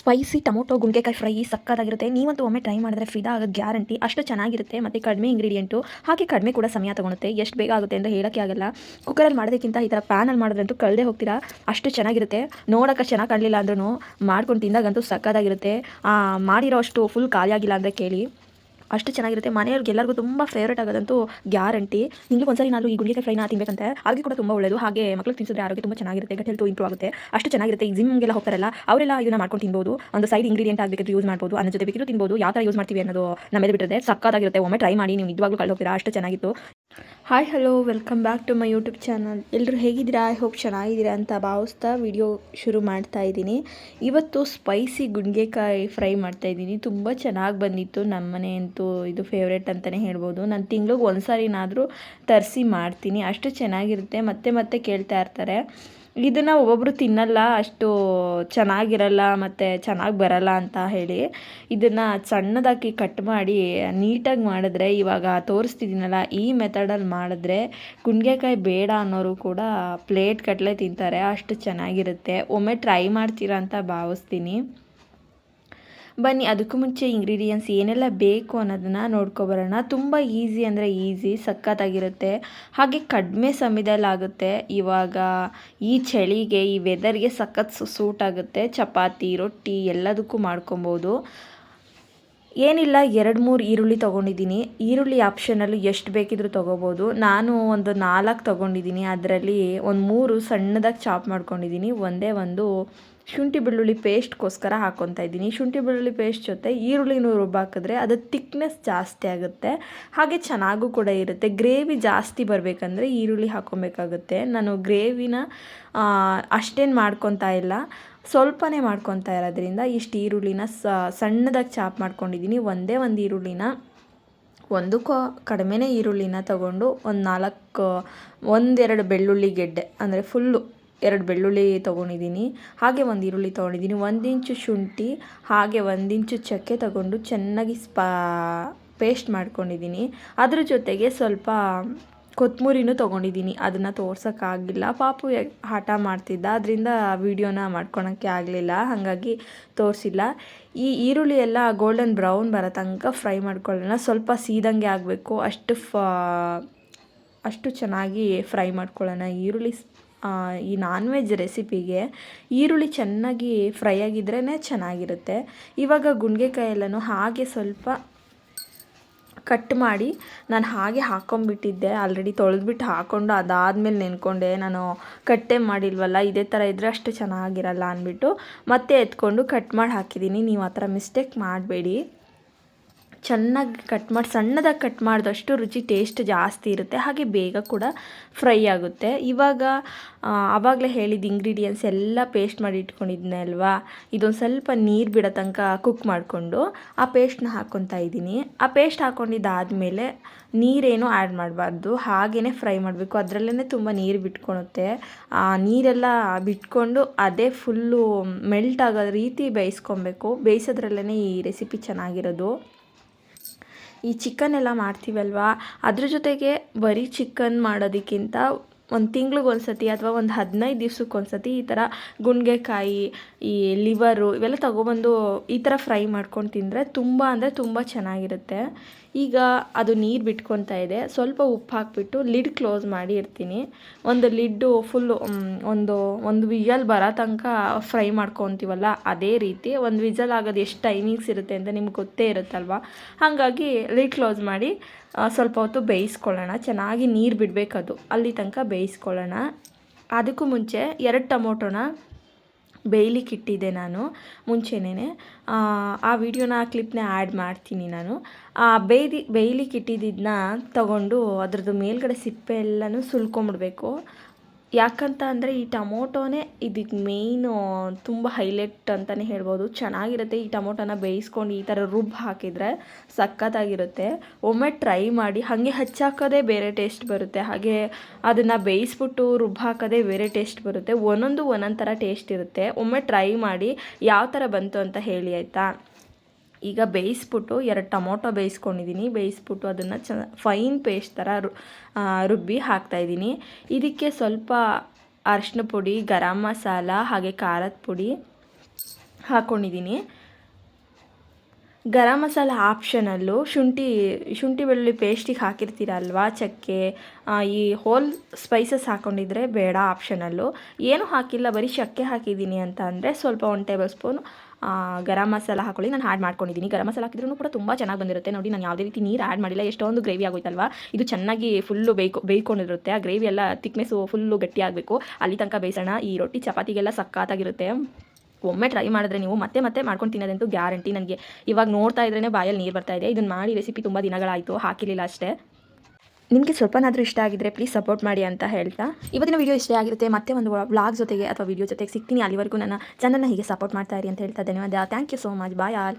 Spicy tomato ಗುಂಡೆಕಾಯಿ fry ಸಕ್ಕತ್ತಾಗಿರುತ್ತೆ. ನೀವಂತೂ ಒಮ್ಮೆ ಟ್ರೈ ಮಾಡಿದ್ರೆ ಫಿದಾ ಆಗೋದು ಗ್ಯಾರಂಟಿ ಅಷ್ಟು ಚೆನ್ನಾಗಿರುತ್ತೆ ಮತ್ತು ಕಡಿಮೆ ಇಂಗ್ರೀಡಿಯೆಂಟು ಹಾಗೆ ಕಡಿಮೆ ಕೂಡ ಸಮಯ ತೊಗೊಳುತ್ತೆ. ಎಷ್ಟು ಬೇಗ ಆಗುತ್ತೆ ಅಂತ ಹೇಳೋಕ್ಕೆ ಆಗಲ್ಲ. ಕುಕ್ಕರಲ್ಲಿ ಮಾಡೋದಕ್ಕಿಂತ ಈ ಥರ ಪ್ಯಾನಲ್ಲಿ ಮಾಡಿದ್ರಂತೂ ಕಳೆದೇ ಹೋಗ್ತೀರಾ? ಅಷ್ಟು ಚೆನ್ನಾಗಿರುತ್ತೆ. ನೋಡೋಕೆ ಚೆನ್ನಾಗಿ ಕಾಣಲಿಲ್ಲ ಅಂದ್ರೂ ಮಾಡ್ಕೊಂಡು ತಿಂದಾಗಂತೂ ಸಕ್ಕತ್ತಾಗಿರುತ್ತೆ. ಮಾಡಿರೋ ಅಷ್ಟು ಫುಲ್ ಖಾಲಿಯಾಗಿಲ್ಲ ಅಂದರೆ ಕೇಳಿ. ಅಷ್ಟು ಚೆನ್ನಾಗಿರುತ್ತೆ. ಮನೆಯವ್ರಿಗೆ ಎಲ್ಲರಿಗೂ ತುಂಬ ಫೇವ್ರೇಟ್ ಆಗೋದಂತೂ ಗ್ಯಾರಂಟಿ. ನಿಮಗೆ ಒಂದ್ಸರಿ ನಾನು ಈ ಗುಂಡಿಗೆ ಫ್ರೈನ ತಿನ್ಬೇಕಂತೆ, ಆರೋಗ್ಯ ಕೂಡ ತುಂಬ ಒಳ್ಳೆಯದು ಹಾಗೆ ಮಕ್ಳಿಗೆ ತಿನ್ಸಿದ್ರೆ ಆರೋಗ್ಯ ತುಂಬ ಚೆನ್ನಾಗಿರುತ್ತೆ. ಗಟ್ ಹೆಲ್ತ್ ಇಂಪ್ರೂವ್ ಆಗುತ್ತೆ. ಅಷ್ಟು ಚೆನ್ನಾಗಿರುತ್ತೆ. ಈ ಜಿಮ್ಗೆಲ್ಲ ಹೋಗ್ತಾರಲ್ಲ, ಅವರೆಲ್ಲ ಇದನ್ನ ಮಾಡ್ಕೊಂಡು ತಿನ್ಬೋದು. ಒಂದು ಸೈಡ್ ಇಂಗ್ರೀಡಿಯೆಂಟ್ ಆಗಬೇಕಿದ್ರೆ ಯೂಸ್ ಮಾಡ್ಬೋದು. ಅನ್ನ ಜೊತೆ ಬೇಕಿದ್ರು ತಿನ್ಬೋದು. ಯಾವ ಥರ ಯೂಸ್ ಮಾಡ್ತೀವಿ ಅನ್ನೋದು ನಮ್ಮ ಬಿಟ್ಟರೆ ಬಿಟ್ಟಿದೆ ಸಕ್ಕತ್ತಾಗಿರುತ್ತೆ ಒಮ್ಮೆ ಟ್ರೈ ಮಾಡಿ, ನೀವು ನಿಜವಾಗ್ಲೂ ಹೋಗ್ತೀರಾ ಅಷ್ಟು ಚೆನ್ನಾಗಿತ್ತು. Hi hello welcome back to my YouTube channel ಎಲ್ಲರೂ ಹೇಗಿದ್ದೀರಾ? ಐ ಹೋಪ್ ಚೆನ್ನಾಗಿದ್ದೀರಾ ಅಂತ ಭಾವಿಸ್ತಾ ವಿಡಿಯೋ ಶುರು ಮಾಡ್ತಾ ಇದ್ದೀನಿ. ಇವತ್ತು ಸ್ಪೈಸಿ ಗುಂಡ್ಗೆಕಾಯಿ ಫ್ರೈ ಮಾಡ್ತಾ ಇದ್ದೀನಿ. ತುಂಬ ಚೆನ್ನಾಗಿ ಬಂದಿತ್ತು. ನಮ್ಮ ಮನೆ ಅಂತೂ ಇದು ಫೇವ್ರೇಟ್ ಅಂತಲೇ ಹೇಳ್ಬೋದು. ನಾನು ತಿಂಗ್ಳಿಗೆ ಒಂದು ಸಾರಿನಾದರೂ ತರಿಸಿ ಮಾಡ್ತೀನಿ. ಅಷ್ಟು ಚೆನ್ನಾಗಿರುತ್ತೆ. ಮತ್ತೆ ಮತ್ತೆ ಕೇಳ್ತಾ ಇರ್ತಾರೆ. ಇದನ್ನು ಒಬ್ಬೊಬ್ಬರು ತಿನ್ನಲ್ಲ, ಅಷ್ಟು ಚೆನ್ನಾಗಿರಲ್ಲ ಮತ್ತು ಚೆನ್ನಾಗಿ ಬರಲ್ಲ ಅಂತ ಹೇಳಿ ಇದನ್ನು ಸಣ್ಣದಾಗಿ ಕಟ್ ಮಾಡಿ ನೀಟಾಗಿ ಮಾಡಿದ್ರೆ ಇವಾಗ ತೋರಿಸ್ತಿದ್ದೀನಲ್ಲ, ಈ ಮೆಥಡಲ್ಲಿ ಮಾಡಿದ್ರೆ ಕುಂಡೆಕಾಯಿ ಬೇಡ ಅನ್ನೋರು ಕೂಡ ಪ್ಲೇಟ್ ಕಟ್ಟಲೆ ತಿಂತಾರೆ, ಅಷ್ಟು ಚೆನ್ನಾಗಿರುತ್ತೆ. ಒಮ್ಮೆ ಟ್ರೈ ಮಾಡ್ತೀರಾ ಅಂತ ಭಾವಿಸ್ತೀನಿ. ಬನ್ನಿ, ಅದಕ್ಕೂ ಮುಂಚೆ ಇಂಗ್ರೀಡಿಯೆಂಟ್ಸ್ ಏನೆಲ್ಲ ಬೇಕು ಅನ್ನೋದನ್ನು ನೋಡ್ಕೊಬರೋಣ. ತುಂಬ ಈಸಿ ಅಂದರೆ ಈಸಿ ಸಖತ್ತಾಗಿರುತ್ತೆ. ಹಾಗೆ ಕಡಿಮೆ ಸಮಯದಲ್ಲಿ ಆಗುತ್ತೆ. ಇವಾಗ ಈ ಚಳಿಗೆ, ಈ ವೆದರ್ಗೆ ಸಖತ್ ಸೂಟ್ ಆಗುತ್ತೆ. ಚಪಾತಿ, ರೊಟ್ಟಿ ಎಲ್ಲದಕ್ಕೂ ಮಾಡ್ಕೊಬೋದು. ಏನಿಲ್ಲ, ಎರಡು ಮೂರು ಈರುಳ್ಳಿ ತೊಗೊಂಡಿದ್ದೀನಿ. ಈರುಳ್ಳಿ ಆಪ್ಷನಲ್ಲಿ ಎಷ್ಟು ಬೇಕಿದ್ರೂ ತೊಗೋಬೋದು. ನಾನು ಒಂದು ನಾಲ್ಕು ತೊಗೊಂಡಿದ್ದೀನಿ. ಅದರಲ್ಲಿ ಒಂದು ಮೂರು ಸಣ್ಣದಾಗಿ ಚಾಪ್ ಮಾಡ್ಕೊಂಡಿದ್ದೀನಿ. ಒಂದೇ ಒಂದು ಶುಂಠಿ ಬೆಳ್ಳುಳ್ಳಿ ಪೇಸ್ಟ್ಗೋಸ್ಕರ ಹಾಕ್ಕೊತಾ ಇದ್ದೀನಿ. ಶುಂಠಿ ಬೆಳ್ಳುಳ್ಳಿ ಪೇಸ್ಟ್ ಜೊತೆ ಈರುಳ್ಳಿನೂ ರುಬ್ಬಾಕಿದ್ರೆ ಅದು ತಿಕ್ನೆಸ್ ಜಾಸ್ತಿ ಆಗುತ್ತೆ. ಹಾಗೆ ಚೆನ್ನಾಗೂ ಕೂಡ ಇರುತ್ತೆ. ಗ್ರೇವಿ ಜಾಸ್ತಿ ಬರಬೇಕಂದ್ರೆ ಈರುಳ್ಳಿ ಹಾಕ್ಕೊಬೇಕಾಗುತ್ತೆ ನಾನು ಗ್ರೇವಿನ ಅಷ್ಟೇನು ಮಾಡ್ಕೊತಾ ಇಲ್ಲ. ಸ್ವಲ್ಪನೇ ಮಾಡ್ಕೊತಾ ಇರೋದ್ರಿಂದ ಇಷ್ಟು ಈರುಳ್ಳಿನ ಸಣ್ಣದಾಗಿ ಚಾಪ್ ಮಾಡ್ಕೊಂಡಿದ್ದೀನಿ. ಒಂದೇ ಒಂದು ಈರುಳ್ಳಿನ ಒಂದಕ್ಕೂ ಕಡಿಮೆನೇ ಈರುಳ್ಳಿನ ತಗೊಂಡು ಒಂದು ನಾಲ್ಕು, ಒಂದೆರಡು ಬೆಳ್ಳುಳ್ಳಿ ಗೆಡ್ಡೆ, ಅಂದರೆ ಫುಲ್ಲು ಎರಡು ಬೆಳ್ಳುಳ್ಳಿ ತೊಗೊಂಡಿದ್ದೀನಿ. ಹಾಗೆ ಒಂದು ಈರುಳ್ಳಿ ತೊಗೊಂಡಿದ್ದೀನಿ. ಒಂದು ಇಂಚು ಶುಂಠಿ, ಹಾಗೆ ಒಂದು ಇಂಚು ಚಕ್ಕೆ ತಗೊಂಡು ಚೆನ್ನಾಗಿ ಸ್ಪಾ, ಪೇಸ್ಟ್ ಮಾಡ್ಕೊಂಡಿದ್ದೀನಿ. ಅದ್ರ ಜೊತೆಗೆ ಸ್ವಲ್ಪ ಕೊತ್ತಂಬರಿನೂ ತೊಗೊಂಡಿದ್ದೀನಿ. ಅದನ್ನು ತೋರ್ಸೋಕ್ಕಾಗಲಿಲ್ಲ ಪಾಪು ಹಠ ಮಾಡ್ತಿದ್ದ. ಅದರಿಂದ ವೀಡಿಯೋನ ಮಾಡ್ಕೊಳಕ್ಕೆ ಆಗಲಿಲ್ಲ. ಹಾಗಾಗಿ ತೋರಿಸಿಲ್ಲ. ಈ ಈರುಳ್ಳಿ ಎಲ್ಲ ಗೋಲ್ಡನ್ ಬ್ರೌನ್ ಬರೋ ತನಕ ಫ್ರೈ ಮಾಡ್ಕೊಳ್ಳೋಣ. ಸ್ವಲ್ಪ ಸೀದಂಗೆ ಆಗಬೇಕು. ಅಷ್ಟು ಫ, ಅಷ್ಟು ಚೆನ್ನಾಗಿ ಫ್ರೈ ಮಾಡ್ಕೊಳ್ಳೋಣ ಈರುಳ್ಳಿ ಈ ನಾನ್ ವೆಜ್ ರೆಸಿಪಿಗೆ ಈರುಳ್ಳಿ ಚೆನ್ನಾಗಿ ಫ್ರೈ ಆಗಿದ್ರೇ ಚೆನ್ನಾಗಿರುತ್ತೆ. ಇವಾಗ ಗುಂಡ್ಗೆಕಾಯಿ ಎಲ್ಲನೂ ಹಾಗೆ ಸ್ವಲ್ಪ ಕಟ್ ಮಾಡಿ ನಾನು ಹಾಗೆ ಹಾಕೊಂಬಿಟ್ಟಿದ್ದೆ. ಆಲ್ರೆಡಿ ತೊಳೆದ್ಬಿಟ್ಟು ಹಾಕ್ಕೊಂಡು ಅದಾದಮೇಲೆ ನೆನ್ಕೊಂಡೆ. ನಾನು ಕಟ್ಟೆ ಮಾಡಿಲ್ವಲ್ಲ, ಇದೇ ಥರ ಇದ್ದರೆ ಅಷ್ಟು ಚೆನ್ನಾಗಿರಲ್ಲ ಅಂದ್ಬಿಟ್ಟು ಮತ್ತೆ ಎತ್ಕೊಂಡು ಕಟ್ ಮಾಡಿ ಹಾಕಿದ್ದೀನಿ. ನೀವು ಆ ಥರ ಮಿಸ್ಟೇಕ್ ಮಾಡಬೇಡಿ. ಚೆನ್ನಾಗಿ ಕಟ್ ಮಾಡಿ, ಸಣ್ಣದಾಗಿ ಕಟ್ ಮಾಡಿದಷ್ಟು ರುಚಿ ಟೇಸ್ಟ್ ಜಾಸ್ತಿ ಇರುತ್ತೆ. ಹಾಗೆ ಬೇಗ ಕೂಡ ಫ್ರೈ ಆಗುತ್ತೆ. ಇವಾಗ ಆವಾಗಲೇ ಹೇಳಿದ ಇಂಗ್ರೀಡಿಯೆಂಟ್ಸ್ ಎಲ್ಲ ಪೇಸ್ಟ್ ಮಾಡಿ ಇಟ್ಕೊಂಡಿದ್ನೆ ಅಲ್ವಾ? ಇದೊಂದು ಸ್ವಲ್ಪ ನೀರು ಬಿಡೋ ತನಕ ಕುಕ್ ಮಾಡಿಕೊಂಡು ಆ ಪೇಸ್ಟ್ನ ಹಾಕ್ಕೊತಾ ಇದ್ದೀನಿ. ಆ ಪೇಸ್ಟ್ ಹಾಕ್ಕೊಂಡಿದ್ದಾದಮೇಲೆ ನೀರೇನು ಆ್ಯಡ್ ಮಾಡಬಾರ್ದು. ಹಾಗೇ ಫ್ರೈ ಮಾಡಬೇಕು. ಅದರಲ್ಲೇ ತುಂಬ ನೀರು ಬಿಟ್ಕೊಳುತ್ತೆ. ಆ, ನೀರೆಲ್ಲ ಬಿಟ್ಕೊಂಡು ಅದೇ ಫುಲ್ಲು ಮೆಲ್ಟ್ ಆಗೋ ರೀತಿ ಬೇಯಿಸ್ಕೊಬೇಕು. ಬೇಯಿಸೋದ್ರಲ್ಲೇ ಈ ರೆಸಿಪಿ ಚೆನ್ನಾಗಿರೋದು. ಈ ಚಿಕನ್ ಎಲ್ಲ ಮಾಡ್ತೀವಲ್ವಾ? ಅದ್ರ ಜೊತೆಗೆ ಬರೀ ಚಿಕನ್ ಮಾಡೋದಕ್ಕಿಂತ ಒಂದು ತಿಂಗ್ಳಿಗೆ ಒಂದು ಸತಿ ಅಥವಾ ಒಂದು ಹದಿನೈದು ದಿವ್ಸಕ್ಕೆ ಒಂದು ಸತಿ ಈ ಥರ ಗುಂಡ್ಗೆಕಾಯಿ ಈ ಲಿವರು ಇವೆಲ್ಲ ತೊಗೊಬಂದು ಈ ಥರ ಫ್ರೈ ಮಾಡ್ಕೊಂಡು ತಿಂದರೆ ತುಂಬ ಅಂದರೆ ತುಂಬ ಚೆನ್ನಾಗಿರುತ್ತೆ. ಈಗ ಅದು ನೀರು ಬಿಟ್ಕೊತಾ ಇದೆ. ಸ್ವಲ್ಪ ಉಪ್ಪು ಹಾಕ್ಬಿಟ್ಟು ಲಿಡ್ ಕ್ಲೋಸ್ ಮಾಡಿ ಇರ್ತೀನಿ ಒಂದು ಲಿಡ್ಡು ಫುಲ್ಲು ಒಂದು ಒಂದು ವಿಜಲ್ ಬರೋ ತನಕ ಫ್ರೈ ಮಾಡ್ಕೊತೀವಲ್ಲ ಅದೇ ರೀತಿ ಒಂದು ವಿಜಲ್ ಆಗೋದು ಎಷ್ಟು ಟೈಮಿಂಗ್ಸ್ ಇರುತ್ತೆ ಅಂತ ನಿಮ್ಗೆ ಗೊತ್ತೇ ಇರುತ್ತಲ್ವ? ಹಾಗಾಗಿ ಲಿಡ್ ಕ್ಲೋಸ್ ಮಾಡಿ ಸ್ವಲ್ಪ ಹೊತ್ತು ಬೇಯಿಸ್ಕೊಳ್ಳೋಣ. ಚೆನ್ನಾಗಿ ನೀರು ಬಿಡಬೇಕದು. ಅಲ್ಲಿ ತನಕ ಬೇಯಿಸ್ಕೊಳ್ಳೋಣ. ಅದಕ್ಕೂ ಮುಂಚೆ ಎರಡು ಟೊಮೊಟೊನ ಬೇಯ್ಲಿಕ್ಕೆ ಇಟ್ಟಿದ್ದೆ ನಾನು ಮುಂಚೆನೇ ಆ ವಿಡಿಯೋನ, ಆ ಕ್ಲಿಪ್ನ ಆ್ಯಡ್ ಮಾಡ್ತೀನಿ ನಾನು. ಆ ಬೇಯ್ದಿ ಬೇಯ್ಲಿಕ್ಕೆ ಇಟ್ಟಿದ್ದನ್ನ ತಗೊಂಡು ಅದ್ರದ್ದು ಮೇಲ್ಗಡೆ ಸಿಪ್ಪೆ ಎಲ್ಲನೂ ಸುಲ್ಕೊಂಬಿಡ್ಬೇಕು. ಯಾಕಂತ ಅಂದರೆ ಈ ಟೊಮೊಟೊನೇ ಇದಕ್ಕೆ ಮೇಯ್ನು ತುಂಬ ಹೈಲೈಟ್ ಅಂತಲೇ ಹೇಳ್ಬೋದು. ಚೆನ್ನಾಗಿರುತ್ತೆ ಈ ಟೊಮೊಟೊನ ಬೇಯಿಸ್ಕೊಂಡು ಈ ಥರ ರುಬ್ಬಿ ಹಾಕಿದರೆ ಸಖತ್ತಾಗಿರುತ್ತೆ. ಒಮ್ಮೆ ಟ್ರೈ ಮಾಡಿ, ಹಾಗೆ ಹಚ್ಚಾಕೋದೇ ಬೇರೆ ಟೇಸ್ಟ್ ಬರುತ್ತೆ. ಹಾಗೆ ಅದನ್ನು ಬೇಯಿಸ್ಬಿಟ್ಟು ರುಬ್ಬಿ ಹಾಕೋದೇ ಬೇರೆ ಟೇಸ್ಟ್ ಬರುತ್ತೆ. ಒಂದೊಂದು ಒಂದೊಂದು ಥರ ಟೇಸ್ಟ್ ಇರುತ್ತೆ. ಒಮ್ಮೆ ಟ್ರೈ ಮಾಡಿ, ಯಾವ ಥರ ಬಂತು ಅಂತ ಹೇಳಿ ಆಯಿತಾ? ಈಗ ಬೇಯಿಸ್ಬಿಟ್ಟು ಎರಡು ಟೊಮೊಟೊ ಬೇಯಿಸ್ಕೊಂಡಿದ್ದೀನಿ. ಬೇಯಿಸ್ಬಿಟ್ಟು ಅದನ್ನು ಚ, ಫೈನ್ ಪೇಸ್ಟ್ ಥರ ರುಬ್ಬಿ ಹಾಕ್ತಾಯಿದ್ದೀನಿ ಇದಕ್ಕೆ ಸ್ವಲ್ಪ ಅರಶಿನ ಪುಡಿ, ಗರಂ ಮಸಾಲ ಹಾಗೆ ಖಾರದ ಪುಡಿ ಹಾಕ್ಕೊಂಡಿದ್ದೀನಿ ಗರಂ ಮಸಾಲ ಆಪ್ಷನಲ್ಲು ಶುಂಠಿ ಶುಂಠಿ ಬೆಳ್ಳುಳ್ಳಿ ಪೇಸ್ಟಿಗೆ ಹಾಕಿರ್ತೀರಲ್ವಾ, ಚಕ್ಕೆ ಈ ಹೋಲ್ ಸ್ಪೈಸಸ್ ಹಾಕ್ಕೊಂಡಿದ್ರೆ ಬೇಡ ಆಪ್ಷನಲ್ಲು ಏನೂ ಹಾಕಿಲ್ಲ, ಬರೀ ಚಕ್ಕೆ ಹಾಕಿದ್ದೀನಿ ಅಂತ ಅಂದರೆ ಸ್ವಲ್ಪ one tablespoon garam masala ಹಾಕೊಳ್ಳಿ. ನಾನು ಆ್ಯಡ್ ಮಾಡ್ಕೊಂಡಿದ್ದೀನಿ. ಗರಂ ಮಸಾಲ ಹಾಕಿದ್ರೂ ಕೂಡ ತುಂಬ ಚೆನ್ನಾಗಿ ಬಂದಿರುತ್ತೆ. ನೋಡಿ, ನಾನು ಯಾವುದೇ ರೀತಿ ನೀರು ಆ್ಯಡ್ ಮಾಡಿಲ್ಲ. ಎಷ್ಟೊಂದು ಗ್ರೇವಿ ಆಗೋಯ್ತಲ್ವಾ? ಇದು ಚೆನ್ನಾಗಿ ಫುಲ್ಲು ಬೇಯ್ಕೊ, ಬೇಯ್ಕೊಂಡಿರುತ್ತೆ. ಆ ಗ್ರೇವಿ ಎಲ್ಲ ತಿಕ್ನೆಸ್ಸು ಫುಲ್ಲು ಗಟ್ಟಿ ಆಗಬೇಕು. ಅಲ್ಲಿ ತನಕ ಬೇಯಿಸೋಣ. ಈ ರೊಟ್ಟಿ ಚಪಾತಿಗೆಲ್ಲ ಸಕ್ಕತ್ತಾಗಿರುತ್ತೆ ಒಮ್ಮೆ ಟ್ರೈ ಮಾಡಿದ್ರೆ ನೀವು ಮತ್ತೆ ಮತ್ತೆ ಮಾಡ್ಕೊಂಡು ತಿನ್ನೋದಂತೂ ಗ್ಯಾರಂಟಿ ನನಗೆ. ಇವಾಗ ನೋಡ್ತಾ ಇದ್ರೇ ಬಾಯಲ್ಲಿ ನೀರು ಬರ್ತಾ ಇದೆ. ಇದನ್ನು ಮಾಡಿ ರೆಸಿಪಿ ತುಂಬ ದಿನಗಳಾಯಿತು. ಹಾಕಿರಲಿಲ್ಲ ಅಷ್ಟೇ. ನಿಮಗೆ ಸ್ವಲ್ಪನಾದರೂ ಇಷ್ಟ ಆಗಿದ್ರೆ ಪ್ಲೀಸ್ ಸಪೋರ್ಟ್ ಮಾಡಿ ಅಂತ ಹೇಳ್ತಾ. ಇವತ್ತಿನ ವಿಡಿಯೋ ಇಷ್ಟ ಆಗಿರುತ್ತೆ. ಮತ್ತೆ ಒಂದು ವ್ಲಾಗ್ ಜೊತೆಗೆ ಅಥವಾ ವಿಡಿಯೋ ಜೊತೆಗೆ ಸಿಗ್ತೀನಿ. ಅಲ್ಲಿವರೆಗೂ ನನ್ನ ಚಾನಲ್ನ ಹೀಗೆ ಸಪೋರ್ಟ್ ಮಾಡ್ತಾ ಇರಿ ಅಂತ ಹೇಳ್ತಾ. ಧನ್ಯವಾದ. Thank you so much bye all